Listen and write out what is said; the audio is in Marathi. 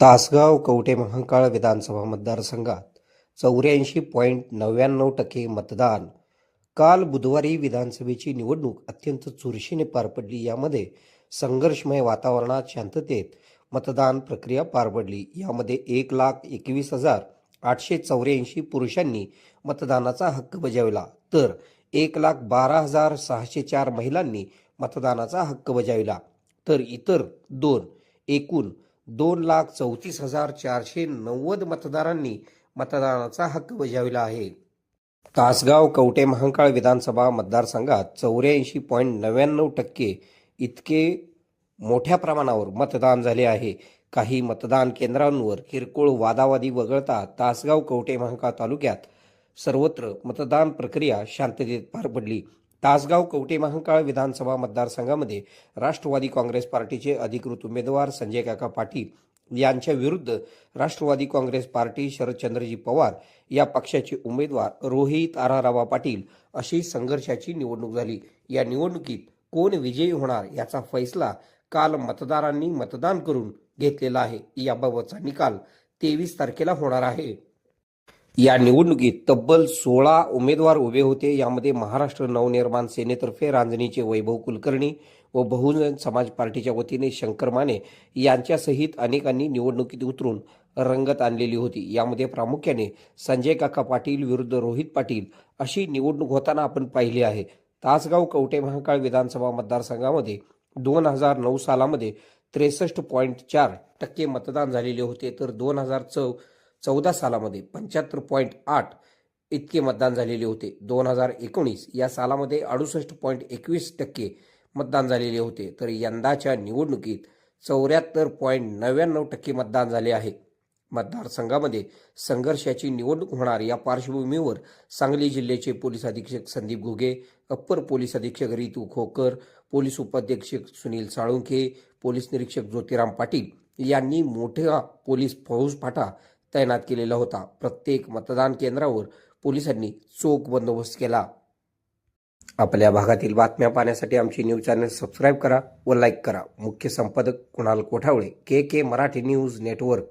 तासगाव कवटे महांकाळ विधानसभा मतदारसंघात चौऱ्याऐंशी पॉईंट नव्याण्णव टक्के मतदान. काल बुधवारी विधानसभेची निवडणूक अत्यंत चुरशीने पार पडली. यामध्ये संघर्षमय वातावरणात शांततेत मतदान प्रक्रिया पार पडली. यामध्ये एक लाख एकवीस हजार आठशे चौऱ्याऐंशी पुरुषांनी मतदानाचा हक्क बजावला. तर एक लाख बारा हजार सहाशे चार महिलांनी मतदानाचा हक्क बजावला. तर इतर दोन एकूण दोन लाख चौतीस हजार चारशे नव्वद मतदारांनी मतदानाचा हक्क बजावला आहे. तासगाव कवटे महांकाळ विधानसभा मतदारसंघात चौऱ्याऐंशी पॉईंट नव्याण्णव टक्के इतके मोठ्या प्रमाणावर मतदान झाले आहे. काही मतदान केंद्रांवर किरकोळ वादावादी वगळता तासगाव कवटे महांकाळ तालुक्यात सर्वत्र मतदान प्रक्रिया शांततेत पार पडली. तासगाव कवटे महांकाळ विधानसभा मतदारसंघामध्ये राष्ट्रवादी काँग्रेस पार्टीचे अधिकृत उमेदवार संजय काका पाटील यांच्या विरुद्ध राष्ट्रवादी काँग्रेस पार्टी शरदचंद्रजी पवार या पक्षाचे उमेदवार रोहित आरारावा पाटील अशी संघर्षाची निवडणूक झाली. या निवडणुकीत कोण विजयी होणार याचा फैसला काल मतदारांनी मतदान करून घेतलेला आहे. याबाबतचा निकाल तेवीस तारखेला होणार आहे. या निवडणुकीत तब्बल सोळा उमेदवार उभे होते. यामध्ये महाराष्ट्र नवनिर्माण सेनेतर्फे रांजणीचे वैभव कुलकर्णी व बहुजन समाज पार्टीच्या वतीने शंकर माने यांच्यासहित अनेकांनी निवडणुकीत उतरून रंगत आणलेली होती. यामध्ये प्रामुख्याने संजय काका पाटील विरुद्ध रोहित पाटील अशी निवडणूक होताना आपण पाहिली आहे. तासगाव कवटे महाकाळ विधानसभा मतदारसंघामध्ये दोन हजार नऊ सालामध्ये त्रेसष्ट पॉईंट चार टक्के मतदान झालेले होते. तर दोन हजार चौ चौदा सालामध्ये पंच्याहत्तर पॉईंट आठ इतके मतदान झालेले होते. दोन हजार एकोणीस या सालामध्ये अडुसष्ट पॉईंट एकवीस टक्के मतदान झालेले होते. तर यंदाच्या निवडणुकीत चौऱ्याहत्तर पॉईंट नव्याण्णव टक्के मतदान झाले आहे. मतदारसंघामध्ये संघर्षाची निवडणूक होणार. या पार्श्वभूमीवर सांगली जिल्ह्याचे पोलीस अधीक्षक संदीप घुगे अप्पर पोलीस अधीक्षक रितू खोकर पोलीस उपाध्यक्षक सुनील साळुंखे पोलीस निरीक्षक ज्योतिराम पाटील यांनी मोठा पोलीस फौज फाटा तैनात केलेला होता. प्रत्येक मतदान केंद्रावर पोलिसांनी चोख बंदोबस्त केला. आपल्या भागातील बातम्या पाहण्यासाठी आमची न्यूज चॅनल सबस्क्राईब करा व लाईक करा. मुख्य संपादक Kunal Kothawale K K Marathi news network.